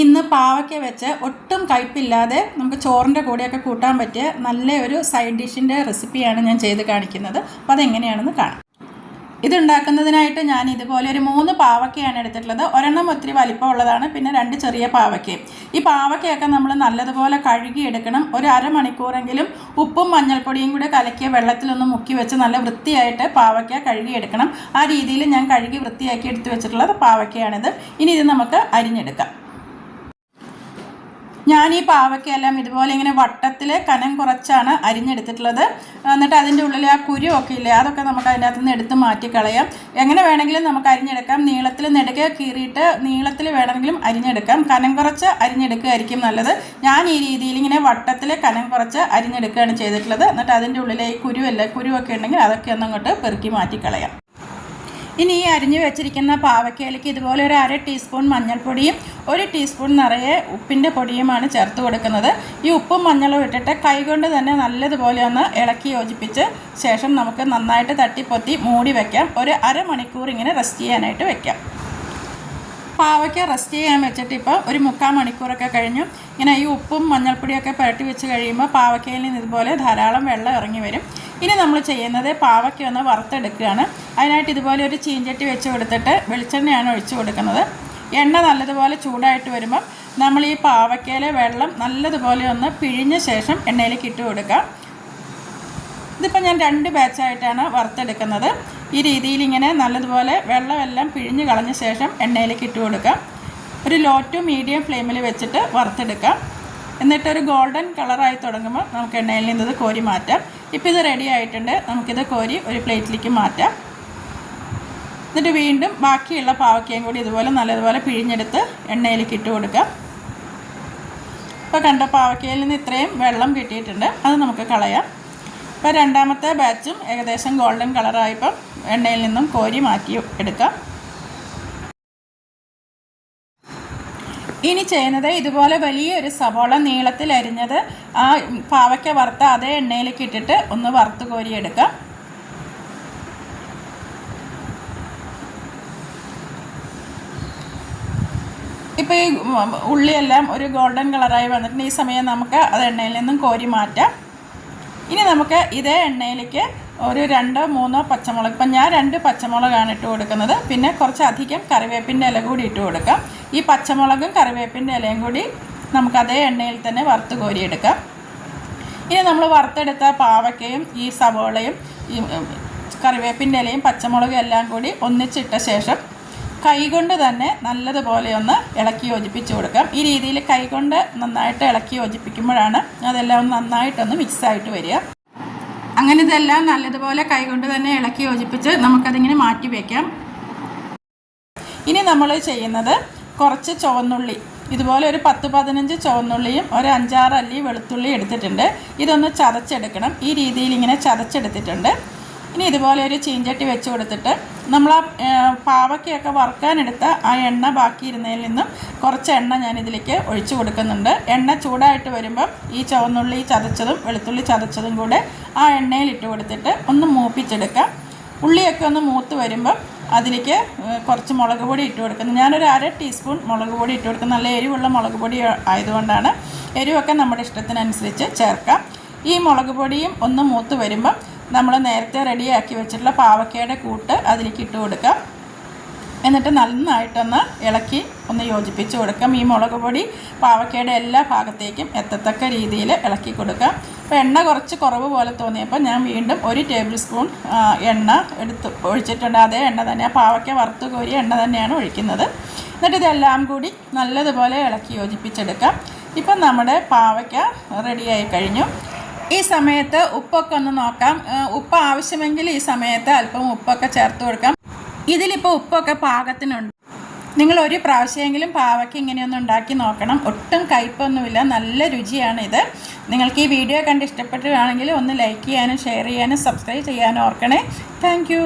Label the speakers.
Speaker 1: ഇന്ന് പാവയ്ക്ക വെച്ച് ഒട്ടും കയ്പില്ലാതെ നമുക്ക് ചോറിന്റെ കൂടെയൊക്കെ കൂട്ടാൻ പറ്റിയ നല്ല ഒരു സൈഡ് ഡിഷിന്റെ റെസിപ്പിയാണ് ഞാൻ ചെയ്ത് കാണിക്കുന്നത്. അപ്പോൾ അതെങ്ങനെയാണെന്ന് കാണാം. ഇതുണ്ടാക്കുന്നതിനായിട്ട് ഞാൻ ഇതുപോലെ ഒരു മൂന്ന് പാവയ്ക്കയാണ് എടുത്തിട്ടുള്ളത്. ഒരെണ്ണം ഒത്തിരി വലിപ്പമുള്ളതാണ് പിന്നെ രണ്ട് ചെറിയ പാവയ്ക്കയും. ഈ പാവയ്ക്കയൊക്കെ നമ്മൾ നല്ലതുപോലെ കഴുകിയെടുക്കണം. ഒരു അരമണിക്കൂറെങ്കിലും ഉപ്പും മഞ്ഞൾപ്പൊടിയും കൂടെ കലക്കിയ വെള്ളത്തിലൊന്ന് മുക്കി വെച്ച് നല്ല വൃത്തിയായിട്ട് പാവയ്ക്ക കഴുകിയെടുക്കണം. ആ രീതിയിൽ ഞാൻ കഴുകി വൃത്തിയാക്കി എടുത്ത് വെച്ചിട്ടുള്ളത് പാവയ്ക്കയാണിത്. ഇനി ഇത് നമുക്ക് അരിഞ്ഞെടുക്കാം. ഞാൻ ഈ പാവയ്ക്കെല്ലാം ഇതുപോലെ ഇങ്ങനെ വട്ടത്തിൽ കനം കുറച്ചാണ് അരിഞ്ഞെടുത്തിട്ടുള്ളത്. എന്നിട്ട് അതിന്റെ ഉള്ളിൽ ആ കുരുവൊക്കെ ഇല്ലേ അതൊക്കെ നമുക്ക് അതിനകത്ത് നിന്ന് എടുത്ത് മാറ്റിക്കളയാം എങ്ങനെ വേണമെങ്കിലും നമുക്ക് അരിഞ്ഞെടുക്കാം. നീളത്തിൽ നെടുകെ കീറിയിട്ട് നീളത്തിൽ വേണമെങ്കിലും അരിഞ്ഞെടുക്കാം. കനം കുറച്ച് അരിഞ്ഞെടുക്കുകയായിരിക്കും നല്ലത്. ഞാൻ ഈ രീതിയിൽ ഇങ്ങനെ വട്ടത്തിൽ കനം കുറച്ച് അരിഞ്ഞെടുക്കുകയാണ് ചെയ്തിട്ടുള്ളത്. എന്നിട്ട് അതിന്റെ ഉള്ളിലെ ഈ കുരുവല്ല കുരുവൊക്കെ ഉണ്ടെങ്കിൽ അതൊക്കെ ഒന്നങ്ങോട്ട് പെറുക്കി മാറ്റിക്കളയാം ഇനി ഈ അരിഞ്ഞു വെച്ചിരിക്കുന്ന പാവയ്ക്കയിലേക്ക് ഇതുപോലെ ഒരു അര ടീസ്പൂൺ മഞ്ഞൾപ്പൊടിയും ഒരു ടീസ്പൂൺ നിറയെ ഉപ്പിന്റെ പൊടിയുമാണ് ചേർത്ത് കൊടുക്കുന്നത്. ഈ ഉപ്പും മഞ്ഞളും ഇട്ടിട്ട് കൈകൊണ്ട് തന്നെ നല്ലതുപോലെ ഒന്ന് ഇളക്കി യോജിപ്പിച്ച് ശേഷം നമുക്ക് നന്നായിട്ട് തട്ടിപ്പൊത്തി മൂടി വയ്ക്കാം ഒരു അരമണിക്കൂർ ഇങ്ങനെ റെസ്റ്റ് ചെയ്യാനായിട്ട് വെക്കാം. പാവയ്ക്ക റെസ്റ്റ് ചെയ്യാൻ വെച്ചിട്ട് ഇപ്പോൾ ഒരു മുക്കാൽ മണിക്കൂറൊക്കെ കഴിഞ്ഞു. ഇങ്ങനെ ഈ ഉപ്പും മഞ്ഞൾപ്പൊടിയൊക്കെ പുരട്ടി വെച്ച് കഴിയുമ്പോൾ പാവയ്ക്കയിൽ നിന്ന് ഇതുപോലെ ധാരാളം വെള്ളം ഇറങ്ങി വരും. ഇനി നമ്മൾ ചെയ്യുന്നത് പാവയ്ക്ക ഒന്ന് വറുത്തെടുക്കുകയാണ്. അതിനായിട്ട് ഇതുപോലെ ഒരു ചീഞ്ചട്ടി വെച്ച് കൊടുത്തിട്ട് വെളിച്ചെണ്ണയാണ് ഒഴിച്ചു കൊടുക്കുന്നത്. എണ്ണ നല്ലതുപോലെ ചൂടായിട്ട് വരുമ്പം നമ്മൾ ഈ പാവയ്ക്കയിലെ വെള്ളം നല്ലതുപോലെ ഒന്ന് പിഴിഞ്ഞ ശേഷം എണ്ണയിലേക്ക് ഇട്ട് കൊടുക്കാം ഇതിപ്പോൾ ഞാൻ രണ്ട് ബാച്ചായിട്ടാണ് വറുത്തെടുക്കുന്നത്. ഈ രീതിയിൽ ഇങ്ങനെ നല്ലതുപോലെ വെള്ളമെല്ലാം പിഴിഞ്ഞ് കളഞ്ഞ ശേഷം എണ്ണയിലേക്ക് ഇട്ട് കൊടുക്കാം ഒരു ലോ ടു മീഡിയം ഫ്ലെയിമിൽ വെച്ചിട്ട് വറുത്തെടുക്കാം എന്നിട്ടൊരു ഗോൾഡൻ കളറായി തുടങ്ങുമ്പോൾ നമുക്ക് എണ്ണയിൽ നിന്നത് കോരി മാറ്റാം. ഇപ്പോൾ ഇത് റെഡി ആയിട്ടുണ്ട്. നമുക്കിത് കോരി ഒരു പ്ലേറ്റിലേക്ക് മാറ്റാം. എന്നിട്ട് വീണ്ടും ബാക്കിയുള്ള പാവയ്ക്കയും കൂടി ഇതുപോലെ നല്ലതുപോലെ പിഴിഞ്ഞെടുത്ത് എണ്ണയിലേക്ക് ഇട്ട് കൊടുക്കാം. ഇപ്പോൾ കണ്ട പാവയ്ക്കയിൽ നിന്ന് ഇത്രയും വെള്ളം കിട്ടിയിട്ടുണ്ട്. അത് നമുക്ക് കളയാം. ഇപ്പോൾ രണ്ടാമത്തെ ബാച്ചും ഏകദേശം ഗോൾഡൻ കളറായപ്പം എണ്ണയിൽ നിന്നും കോരി മാറ്റി എടുക്കാം. ഇനി ചെയ്യുന്നത് ഇതുപോലെ വലിയൊരു സവോള നീളത്തിൽ അരിഞ്ഞത് ആ പാവയ്ക്ക വറുത്ത അതേ എണ്ണയിലേക്ക് ഇട്ടിട്ട് ഒന്ന് വറുത്ത് കോരിയെടുക്കാം. ഇപ്പോൾ ഈ ഉള്ളിയെല്ലാം ഒരു ഗോൾഡൻ കളറായി വന്നിട്ടുണ്ട്. ഈ സമയം നമുക്ക് അത് എണ്ണയിൽ നിന്നും കോരി മാറ്റാം. ഇനി നമുക്ക് ഇതേ എണ്ണയിലേക്ക് ഒരു രണ്ടോ മൂന്നോ പച്ചമുളക്. ഇപ്പം ഞാൻ രണ്ട് പച്ചമുളകാണ് ഇട്ട് കൊടുക്കുന്നത്. പിന്നെ കുറച്ചധികം കറിവേപ്പിന്റെ ഇല കൂടി ഇട്ട് കൊടുക്കാം. ഈ പച്ചമുളകും കറിവേപ്പിന്റെ ഇലയും കൂടി നമുക്ക് അതേ എണ്ണയിൽ തന്നെ വറുത്ത് കോരിയെടുക്കാം. ഇനി നമ്മൾ വറുത്തെടുത്ത പാവയ്ക്കയും ഈ സവോളയും ഈ കറിവേപ്പിന്റെ ഇലയും പച്ചമുളകും എല്ലാം കൂടി ഒന്നിച്ചിട്ട ശേഷം കൈകൊണ്ട് തന്നെ നല്ലതുപോലെ ഒന്ന് ഇളക്കി യോജിപ്പിച്ച് കൊടുക്കാം. ഈ രീതിയിൽ കൈകൊണ്ട് നന്നായിട്ട് ഇളക്കി യോജിപ്പിക്കുമ്പോഴാണ് അതെല്ലാം ഒന്ന് നന്നായിട്ടൊന്ന് മിക്സായിട്ട് വരിക. അങ്ങനെ ഇതെല്ലാം നല്ലതുപോലെ കൈകൊണ്ട് തന്നെ ഇളക്കി യോജിപ്പിച്ച് നമുക്കതിങ്ങനെ മാറ്റി വയ്ക്കാം ഇനി നമ്മൾ ചെയ്യുന്നത് കുറച്ച് ചുവന്നുള്ളി ഇതുപോലെ ഒരു പത്ത് പതിനഞ്ച് ചുവന്നുള്ളിയും ഒരു അഞ്ചാറ് അല്ലി വെളുത്തുള്ളി എടുത്തിട്ടുണ്ട്. ഇതൊന്ന് ചതച്ചെടുക്കണം. ഈ രീതിയിൽ ഇങ്ങനെ ചതച്ചെടുത്തിട്ടുണ്ട്. ഇനി ഇതുപോലെ ഒരു ചീഞ്ചട്ടി വെച്ച് കൊടുത്തിട്ട് നമ്മൾ ആ പാവയ്ക്കൊക്കെ വറുക്കാനെടുത്ത ആ എണ്ണ ബാക്കിയിരുന്നതിൽ നിന്നും കുറച്ച് എണ്ണ ഞാൻ ഇതിലേക്ക് ഒഴിച്ചു കൊടുക്കുന്നുണ്ട്. എണ്ണ ചൂടായിട്ട് വരുമ്പം ഈ ചുവന്നുള്ളി ചതച്ചതും വെളുത്തുള്ളി ചതച്ചതും കൂടെ ആ എണ്ണയിൽ ഇട്ട് കൊടുത്തിട്ട് ഒന്ന് മൂപ്പിച്ചെടുക്കാം. ഉള്ളിയൊക്കെ ഒന്ന് മൂത്ത് വരുമ്പം അതിലേക്ക് കുറച്ച് മുളക് പൊടി ഇട്ട് കൊടുക്കുന്നത് ഞാനൊരു അര ടീസ്പൂൺ മുളക് പൊടി ഇട്ട് കൊടുക്കുന്നത് നല്ല എരിവുള്ള മുളക് പൊടി ആയതുകൊണ്ടാണ്. എരിവൊക്കെ നമ്മുടെ ഇഷ്ടത്തിനനുസരിച്ച് ചേർക്കാം. ഈ മുളക് പൊടിയും ഒന്ന് മൂത്ത് വരുമ്പം നമ്മൾ നേരത്തെ റെഡിയാക്കി വെച്ചിട്ടുള്ള പാവക്കയുടെ കൂട്ട് അതിലേക്ക് ഇട്ട് കൊടുക്കാം. എന്നിട്ട് നന്നായിട്ടൊന്ന് ഇളക്കി ഒന്ന് യോജിപ്പിച്ച് കൊടുക്കാം. ഈ മുളക് പൊടി പാവക്കയുടെ എല്ലാ ഭാഗത്തേക്കും എത്തത്തക്ക രീതിയിൽ ഇളക്കി കൊടുക്കാം. അപ്പോൾ എണ്ണ കുറച്ച് കുറവ് പോലെ തോന്നിയപ്പോൾ ഞാൻ വീണ്ടും ഒരു ടേബിൾ സ്പൂൺ എണ്ണ എടുത്ത് ഒഴിച്ചിട്ടുണ്ട്. അതേ എണ്ണ തന്നെ ആ പാവയ്ക്ക വറുത്ത് കോരിയ എണ്ണ തന്നെയാണ് ഒഴിക്കുന്നത്. എന്നിട്ട് ഇതെല്ലാം കൂടി നല്ലതുപോലെ ഇളക്കി യോജിപ്പിച്ചെടുക്കാം. ഇപ്പം നമ്മുടെ പാവയ്ക്ക റെഡിയായി കഴിഞ്ഞു. ഈ സമയത്ത് ഉപ്പൊക്കെ ഒന്ന് നോക്കാം. ഉപ്പ് ആവശ്യമെങ്കിൽ ഈ സമയത്ത് അല്പം ഉപ്പൊക്കെ ചേർത്ത് കൊടുക്കാം. ഇതിലിപ്പോൾ ഉപ്പൊക്കെ പാകത്തിനുണ്ട്. നിങ്ങൾ ഒരു പ്രാവശ്യമെങ്കിലും പാവയ്ക്ക് ഇങ്ങനെയൊന്നും ഉണ്ടാക്കി നോക്കണം. ഒട്ടും കയ്പൊന്നുമില്ല. നല്ല രുചിയാണ് ഇത് നിങ്ങൾക്ക് ഈ വീഡിയോ കണ്ട് ഇഷ്ടപ്പെട്ടുകയാണെങ്കിൽ ഒന്ന് ലൈക്ക് ചെയ്യാനും ഷെയർ ചെയ്യാനും സബ്സ്ക്രൈബ് ചെയ്യാനും ഓർക്കണേ. താങ്ക്